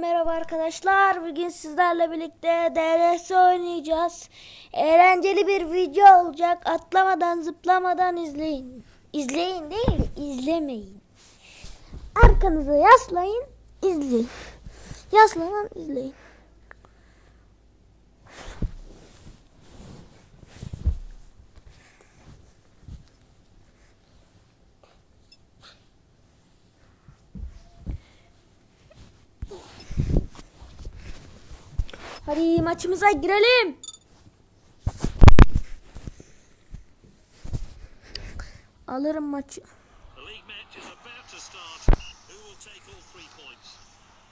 Merhaba arkadaşlar. Bugün sizlerle birlikte DRS oynayacağız. Eğlenceli bir video olacak. Atlamadan zıplamadan izleyin. İzleyin değil, izlemeyin. Arkanıza yaslayın, izleyin. Yaslanın, izleyin. Hadi maçımıza girelim. Alırım maçı.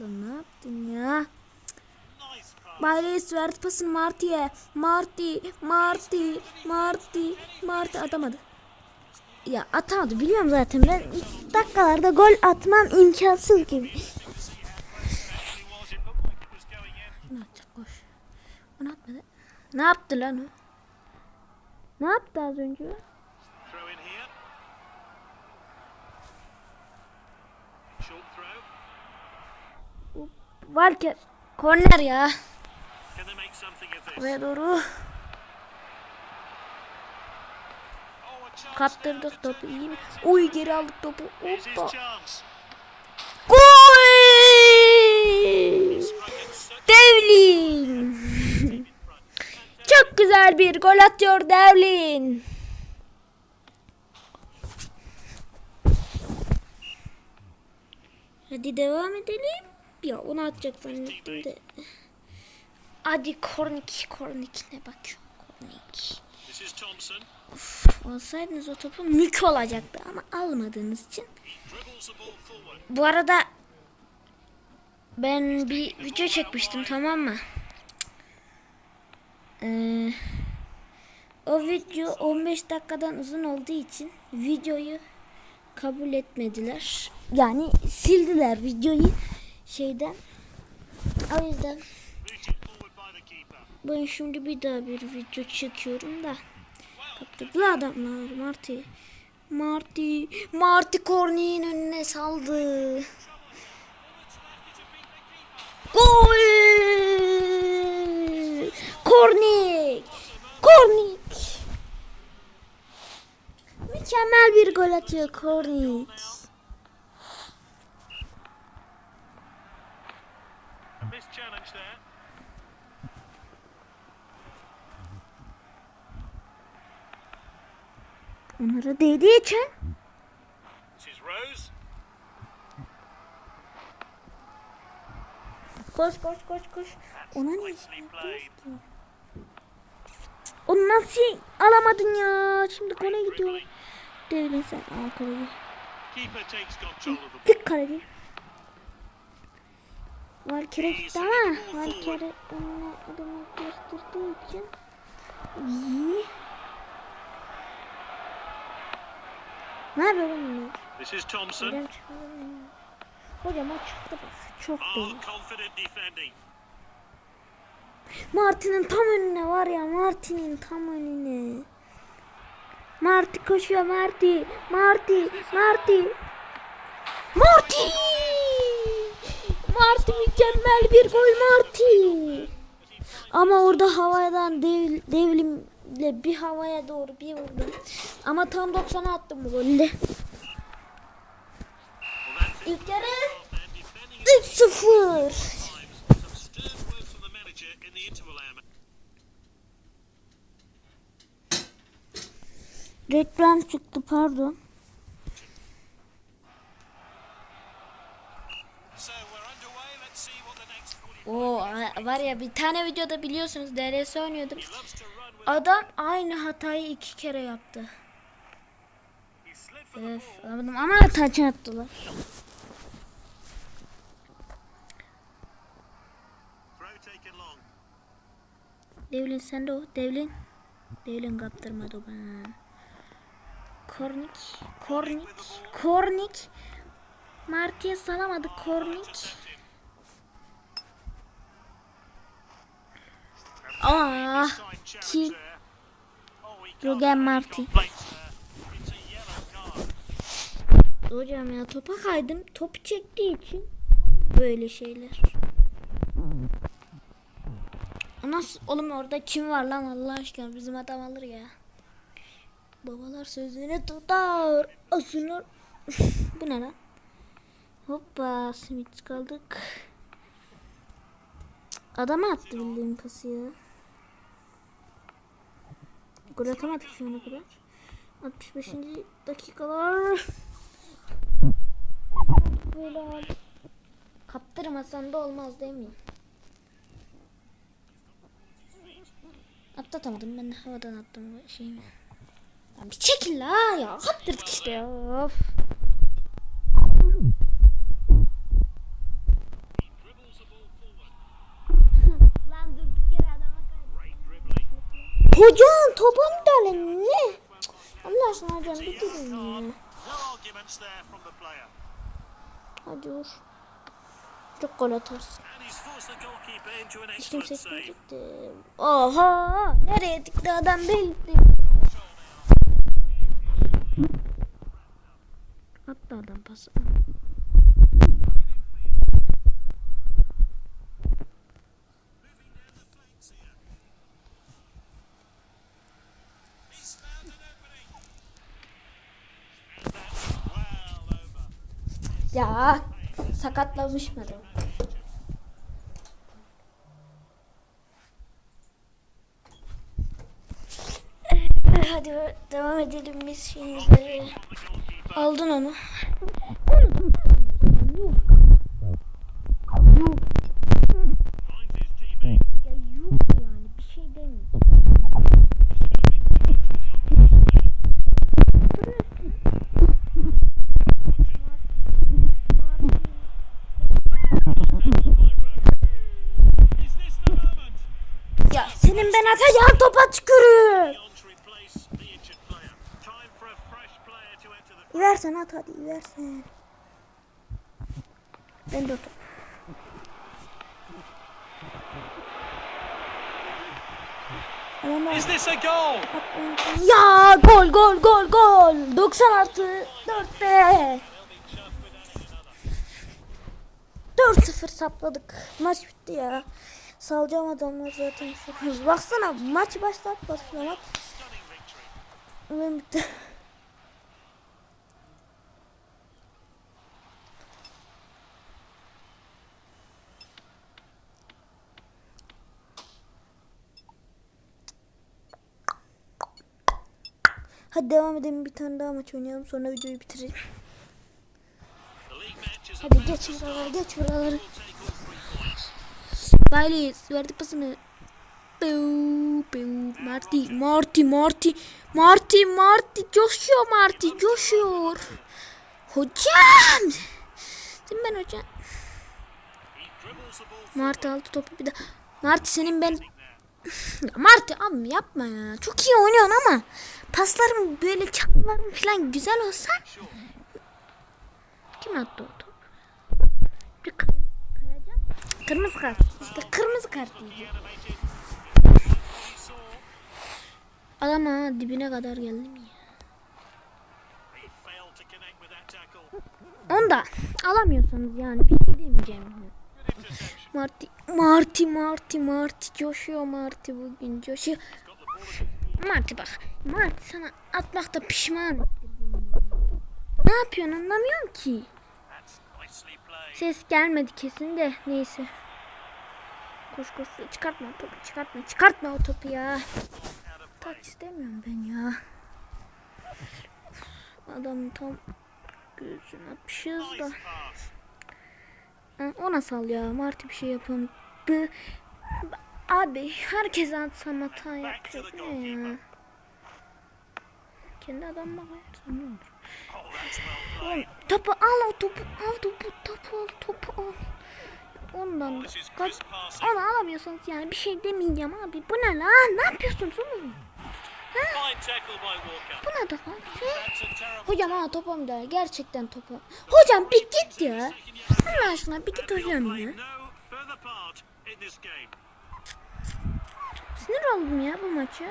Lan ne yaptın ya? Bayreis verdi pasını Marty'ye. Marty, Marty, Marty, Marty atamadı. Ya atamadı biliyorum zaten ben ilk dakikalarda gol atmam imkansız gibi. It was. It looked like it was going in. Ne atacak koş. Onu atmadı. Ne yaptı lan o? Ne yaptı az önce? Walker. Korner ya. Buraya doğru Oh, kaptırdık topu iyi mi? Uy geri aldık topu. Hoppa. Gol! Devlin. Çok güzel bir gol atıyor Devlin. Hadi devam edelim. Ya onu atacak zannettim de. Hadi Kornik, Kornik ne bak Kornik. Thompson. Olsaydınız o topu mük olacaktı ama almadığınız için. Bu arada ben bir video çekmiştim tamam mı? Ee, o video 15 dakikadan uzun olduğu için videoyu kabul etmediler. Yani sildiler videoyu şeyden. O yüzden ben şimdi bir daha bir video çekiyorum da. Kaptırdı adamlar Marty. Marty. Marty Corney'in önüne saldı. Gol! Kornik! Kornik! Mükemmel bir gol atıyor Kornik. Onlara değdiği için koş koş koş koş. Ona ne? Nicely played. Onu nasıl alamadın ya? Şimdi gole gidiyor. Devlin sen the ball. Tık kaleyi. Valkyrie gitti ama Valkyrie önüne adamı gösterdiği için iyi. Ne yapıyor bunlar? This is Thompson. Hocam o çıktı bak. Çok değil. Martin'in tam önüne var ya Martin'in tam önüne. Marty koşuyor Marty. Marty. Marty. Marty. Marty mükemmel bir gol Marty. Ama orada havadan dev, devlimle bir havaya doğru bir vurdum. Ama tam 90'a attım bu it. İlk yarı And defending 3-0. Reklam çıktı pardon. So we're underway. Let's see what the next 40 Oo var ya bir tane videoda biliyorsunuz DRS oynuyordum. Adam aynı hatayı iki kere yaptı. Öf, ama taç attılar. Devlin sen de o. Devlin. Devlin kaptırmadı bana. Kornik. Kornik. Kornik. Marti'ye salamadı Kornik. Aa, challenge ki he Marti. Hocam ya topa kaydım. Topu çektiği için böyle şeyler. Nasıl oğlum orada kim var lan Allah aşkına bizim adam alır ya. Babalar sözünü tutar. Asınlar. Bu ne lan? Hoppa simit kaldık. Adama attı bildiğin pası ya. Gol atamadık şu ana kadar. 65. dakikalar. Böyle. Kaptırmasan da olmaz değil mi? Atlatamadım ben de havadan attım şeyimi. Bir çekil la ya. Kaptırdık işte ya. Of. Lan durduk yere adama dribbling. Hocam topa müdahale ne? Allah aşkına hocam bitirin ya. Hadi vur. Çok gol atarsın. Hiç kimse save. gitmeyecekti. Oha! Nereye tıktı adam belli. Attı adam pası. He's found an opening. And that's well over. Ya sakatlamış mı adam? Hadi devam edelim biz şimdi. Aldın onu. Ya senin ben atacağım topa tükürüyor. Versen at hadi versen. Ben de otur. Is this a goal? Ya gol gol gol gol. 90 artı 4'te. 4-0 sapladık. Maç bitti ya. Salacağım adamlar zaten. Baksana maç başlat başlamak. Ben bitti. Hadi devam edelim bir tane daha maç oynayalım sonra videoyu bitirelim. Hadi geç buraları geç buraları. Will take all three points. Bailey verdi pasını. Marty, Marty, Marty, Marty, Marty, coşuyor Marty, coşuyor. Hocam. Değil ben hocam? Marty aldı topu bir de. Marty senin ben... Ya Marty abi yapma ya. Çok iyi oynuyorsun ama paslarım böyle çakmalarım falan güzel olsa. Kim attı o topu? Bir kay kayacak. Kırmızı kart. İşte kırmızı kart diyeceğim. Adam ha dibine kadar geldim ya. Onu da alamıyorsanız yani bir şey demeyeceğim. Marty, Marty, Marty, Marty coşuyor Marty bugün coşuyor. Marty bak, Marty sana atmakta pişman. Ne yapıyorsun anlamıyorum ki. Ses gelmedi kesin de neyse. Koş koş çıkartma o topu çıkartma çıkartma o topu ya. Taç istemiyorum ben ya. Adam tam gözüne atmışız da. Ona sal ya. Marty bir şey. Bu- Abi herkes atsam hata yapıyor. Ne ya? Kendi adamıma koyarsam ne olur? Oh, Oğlum, topu al o topu al topu topu al topu al. Ondan kaç onu alamıyorsanız yani bir şey demeyeceğim abi. Bu ne lan? Ne yapıyorsunuz oğlum? Fine tackle by Walker. Bu ne da Hocam ha topa müdahale. Gerçekten topa. Hocam bir git ya. Allah aşkına bir git hocam ya. Sinir oldum ya bu maça.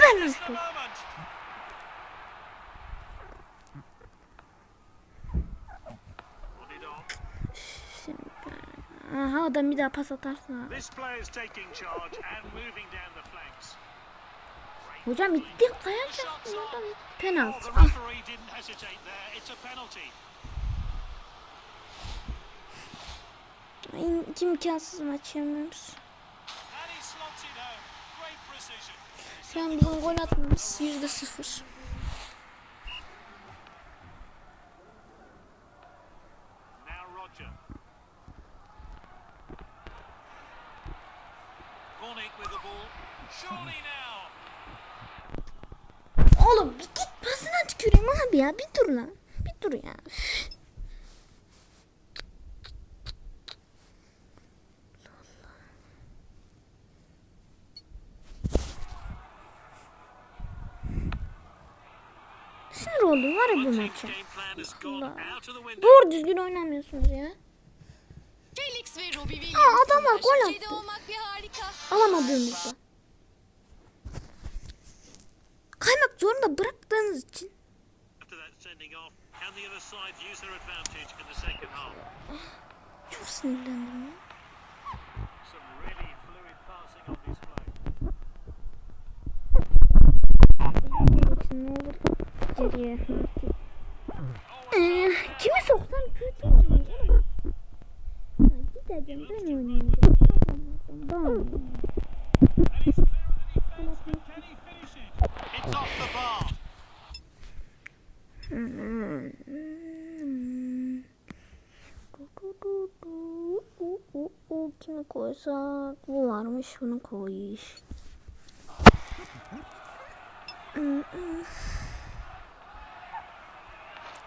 Ver lan ben- Aha adam bir daha pas atarsa. Hocam itti kayacak. Shots on. Adam penaltı. Ah, imkansız maç precision. Şu an bizim gol atmamız yüzde sıfır. Abi ya. Bir dur lan. Bir dur ya. Üf. Sinir oldum var ya bu maça. Allah. Doğru düzgün oynamıyorsunuz ya. Felix ve Robbie Williams. Aa, adamlar gol attı. harika. Alamadığımızda. Kaymak zorunda bıraktığınız için. Sending off, can the other side use their advantage in the second half? Çok sinirlendim ya. Some really fluid passing on display. Ne olur geriye. Ee, kimi soksam kötü. Ya Gideceğim ben oynayacağım. Tamam. It's off the bar. Kimi koysak bu varmış bunu koy.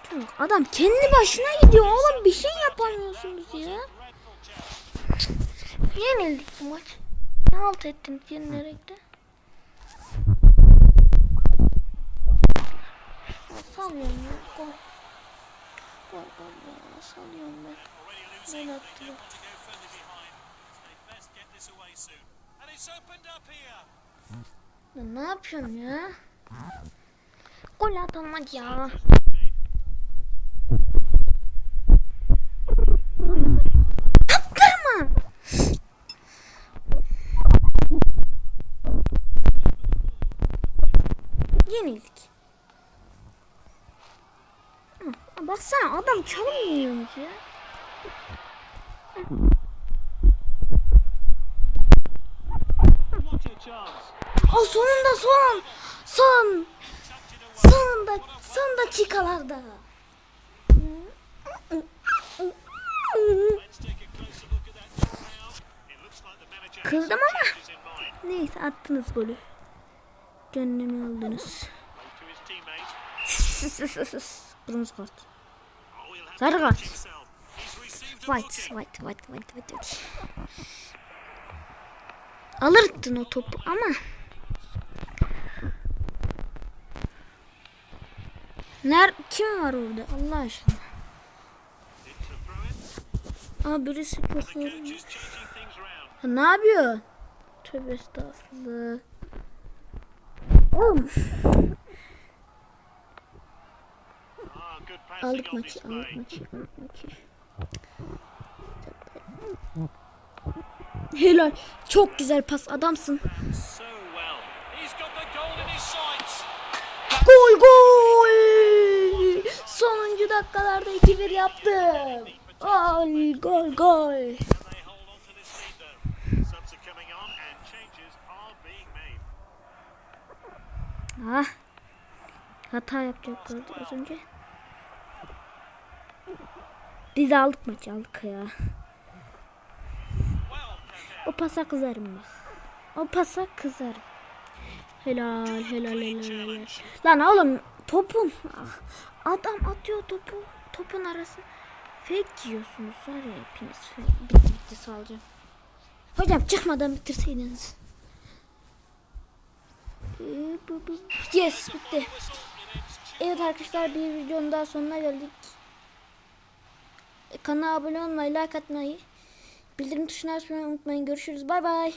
Çok adam kendi başına gidiyor oğlum bir şey yapamıyorsunuz ya. Yenildik bu maç. Ne halt ettin yenilerek de. Sanmıyorum ya. Gol. Gol gol ya. Sanıyorum ben. Gol attılar. Ya ne yapıyorsun ya? Gol atamadı ya. Kaptırma. Yenildik. Baksana adam çalmıyormuş ya. O sonunda son. Son. Sonunda sonunda çikalarda. Let's take a closer look at that now. It looks like the manager has Kızdım ama. Neyse attınız golü. Gönlümü aldınız. Kırmızı kart. Sarı kart. white, white, white, white, white. Alırdın o topu ama. Ner kim var orada Allah aşkına? Aa birisi. Ya Ne yapıyor? Tövbe estağfurullah. Oğlum. Aldık maçı, aldık maçı, aldık maçı. Helal. Çok güzel pas adamsın. So well. He's got the goal in his sights. Gol gol. Sonuncu dakikalarda 2-1 yaptım. Gol gol gol. Ah. Hata yapacaklardı az önce. Biz aldık maçı aldık ya. O pasa kızarım bak. O pasa kızarım. Helal helal helal helal. Lan oğlum topun. Adam atıyor topu. Topun arası. Fake yiyorsunuz var ya hepiniz. Bitti bitti salacağım. Hocam çıkmadan bitirseydiniz. Ee. Yes bitti. Evet arkadaşlar bir videonun daha sonuna geldik. Kanala abone olmayı, like atmayı, bildirim tuşuna açmayı unutmayın. Görüşürüz. Bay bay.